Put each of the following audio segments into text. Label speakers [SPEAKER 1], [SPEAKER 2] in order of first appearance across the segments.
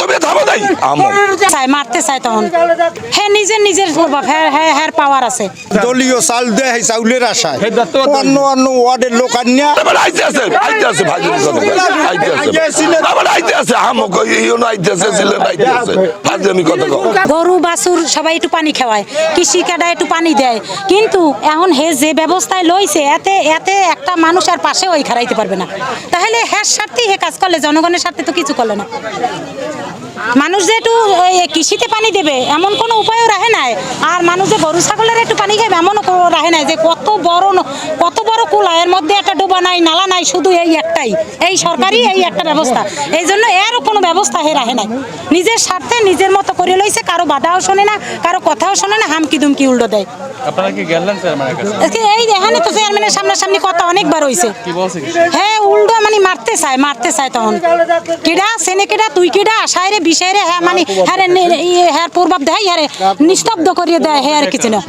[SPEAKER 1] তুমি থামো নাই। আমো
[SPEAKER 2] চাই মারতে চাই তখন। হ্যাঁ নিজের নিজের প্রভাব হ্যাঁ হ্যাঁ হ্যাঁ পাওয়ার আছে।
[SPEAKER 3] দলীয় চাল দেয় সেই চাউলের আশায়। অন্য অন্য ওয়ার্ডের লোক আনিয়া
[SPEAKER 1] আইতে আছে আইতে আছে ভাজি আইতে আছে আবার আইতে আছে। আমো ইউন আইতে আছে ছিলেন আইতে আছে ভাজি কথা কও।
[SPEAKER 2] গরু বাছুর সবাই একটু পানি খাওয়ায়। কৃষি কাটা একটু পানি দেয়। কিন্তু এখন হে যে ব্যবস্থায় লইছে এতে এতে একটা মানুষ আর পাশে ওই খারাইতে পারবে না। তাহলে হ্যাঁ স্বার্থেই হে কাজ করলে জনগণের স্বার্থে তো কিছু করলে না। মানুষ যে একটু কৃষিতে পানি দেবে, এমন কোনো উপায়ও রাখে নাই। আর মানুষ যে গরু, ছাগলের একটু পানি খাবে, এমনও রাখে নাই যে কত বড় কত বড় কুলা এর মধ্যে একটা ডোবা নাই নালা নাই শুধু এই একটাই। এই সরকারি এই একটা ব্যবস্থা। এই জন্য এরও কোনো ব্যবস্থা হে রাখে নাই। নিজের স্বার্থে নিজের মতো করে লইছে কারও বাধাও শোনে না কারও কথাও শোনে না হামকি দুমকি উল্টো দেয়। এই এখানে তো চেয়ারম্যানের সামনাসামনি কথা অনেকবার? হ্যাঁ উল্টো মানে মারতে চায় মারতে চায় তখন। কেডা সেনে কেডা তুই কেডা আশায় রে বিষয় রে হ্যাঁ মানে হ্যাঁ ইয়ে হ্যাঁ প্রভাব দেয় হ্যাঁ নিস্তব্ধ করিয়ে দেয় হ্যাঁ আর কিছু না।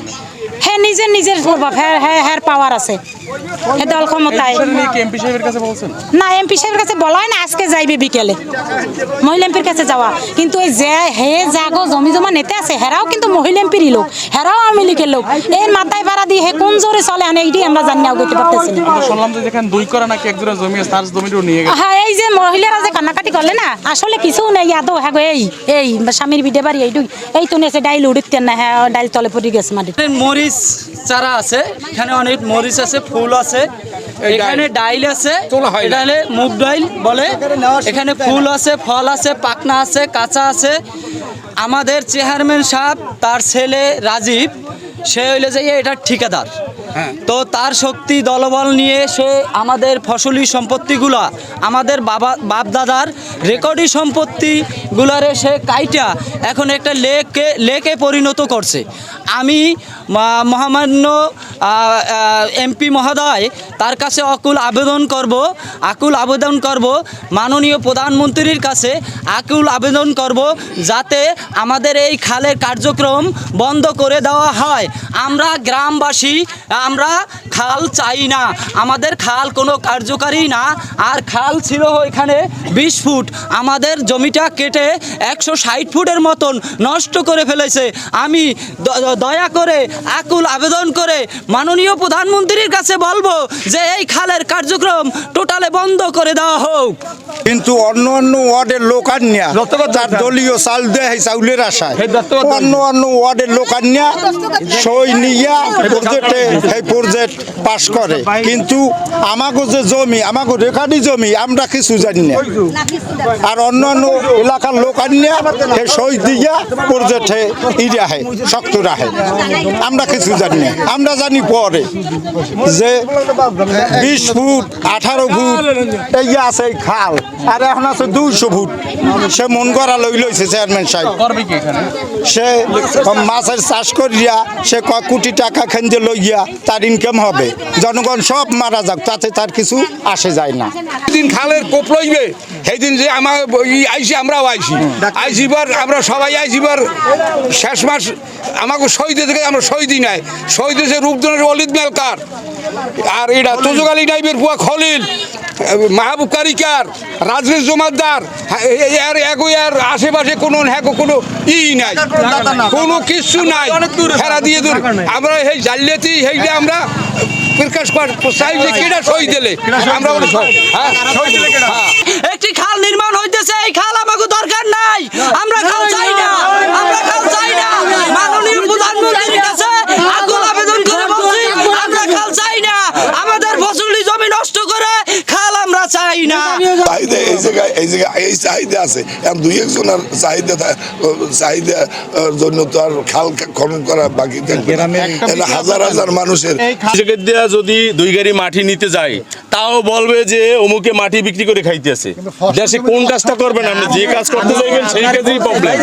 [SPEAKER 2] হ্যাঁ নিজের নিজের প্রভাব হ্যাঁ হ্যাঁ হ্যাঁ পাওয়ার আছে। দল ক্ষমতায়। না এমপি সাহেবের কাছে বলা হয় না আজকে যাইবে বিকেলে। মহিলা এমপির কাছে যাওয়া। কিন্তু ওই যে হে জাগো জমি জমা নেতে আছে হেরাও কিন্তু মহিলা এমপিরই লোক হেরাও আওয়ামী লীগের লোক। এর মাথায় ভাড়া দিয়ে হে কোন জোরে চলে আনে এইটাই আমরা জানি না করতে পারতেছি না।
[SPEAKER 4] শুনলাম যে দুই করা নাকি জমি আছে, তার জমিটাও নিয়ে গেছে।
[SPEAKER 2] হ্যাঁ এই যে মহিলারা যে কান্নাকাটি করলে না আসলে কিছু নেই আদৌ হ্যাঁ গো, এই এই স্বামীর বিডে বাড়ি এইটুক এই তো নেছে ডাইল উড়িতেন না হ্যাঁ ডাইল তলে পড়ে গেছে মাটি
[SPEAKER 5] মরিচ চারা আছে এখানে অনেক মরিচ আছে ফুল আছে এখানে ডাইল আছে এটা মুগ ডাইল বলে এখানে ফুল আছে ফল আছে পাকনা আছে কাঁচা আছে। আমাদের চেয়ারম্যান সাহেব তার ছেলে রাজীব সে হইলে যে এটার ঠিকাদার। তো তার শক্তি দলবল নিয়ে সে আমাদের ফসলি সম্পত্তিগুলা আমাদের বাবা বাপ দাদার রেকর্ডি সম্পত্তিগুলারে সে কাইটা এখন একটা লেকে লেকে পরিণত করছে। আমি মহামান্য এমপি মহোদয়, তার কাছে অকুল আবেদন করব, আকুল আবেদন করব, মাননীয় প্রধানমন্ত্রীর কাছে আকুল আবেদন করব, যাতে আমাদের এই খালের কার্যক্রম বন্ধ করে দেওয়া হয়। আমরা গ্রামবাসী, আমরা খাল চাই না, আমাদের খাল কোনো কার্যকারী না, আর খাল ছিল এখানে বিশ ফুট, আমাদের জমিটা কেটে একশো ষাট ফুটের মতন নষ্ট করে ফেলেছে। আমি দয়া করে আকুল আবেদন করে মাননীয় প্রধানমন্ত্রীর কাছে বলব যে এই খালের কার্যক্রম বন্ধ করে দেওয়া হোক।
[SPEAKER 3] কিন্তু অন্য অন্য ওয়ার্ডের লোক আনিয়া তার দলীয় চাল দেয় সেই চাউলের আশায়। অন্য অন্য ওয়ার্ডের লোক আনিয়া সই নিয়া প্রজেক্টে সেই প্রজেক্ট পাস করে। কিন্তু আমাকে যে জমি আমাকে রেখাটি জমি আমরা কিছু জানি না। আর অন্য অন্য এলাকার লোক আনিয়া সেই সই দিয়া প্রজেক্টে ই রাখে শক্ত রাখে আমরা কিছু জানি না। আমরা জানি পরে যে বিশ ফুট আঠারো ফুট এই আছে এই খাল আর এখন আছে দুইশো ফুট। সে মন করা লই লইছে চেয়ারম্যান সাহেব। সে মাছের চাষ করিয়া সে ক কোটি টাকা খেঞ্জে লইয়া তার ইনকাম হবে। জনগণ সব মারা যাক তাতে তার কিছু আসে যায় না।
[SPEAKER 6] দিন খালের কোপ লইবে সেই দিন যে আমার ই আইসি আমরাও আইসি। আইসিবার আমরা সবাই আইসিবার শেষ মাস আমাকে শহীদ থেকে আমরা শহীদই নাই। শহীদ হচ্ছে রূপধনের অলিদ মেলকার আর এটা তোজক আলী নাইবের পুয়া খলিল মাহবুব কারিকার রাজনীশ জমাদ্দার হ্যাঁ, এর এগো এর আশেপাশে কোনো হ্যাঁ কোনো ই নাই। কোনো কিছু নাই। ফেরা দিয়ে দূর। আমরা এই জালিয়াতি সেইটা আমরা প্রকাশ চাই যে কেটা সই দিলে? আমরা। হ্যাঁ। হ্যাঁ।
[SPEAKER 5] একটি খাল নির্মাণ হইতেছে এই খাল আমাকে দরকার নাই আমরা খাল চাই না আমরা খাল চাই না মাননীয় প্রধানমন্ত্রীর কাছে আকুল আবেদন করে বলছি আমরা খাল চাই না আমাদের ফসলি জমি নষ্ট করে খাল আমরা চাই না
[SPEAKER 1] চাহিদা এই জায়গায় এই জায়গায় এই চাহিদা আছে। এখন দুই একজনের চাহিদা চাহিদা জন্য তো আর খাল খনন করা বাকি থাকবে হাজার হাজার মানুষের
[SPEAKER 7] দেয়া যদি দুই গাড়ি মাটি নিতে যায় তাও বলবে যে অমুকে মাটি বিক্রি করে খাইতেছে দেশে কোন কাজটা করবেন আপনি? যে কাজ করতে চাইবেন সেই কাজেই প্রবলেম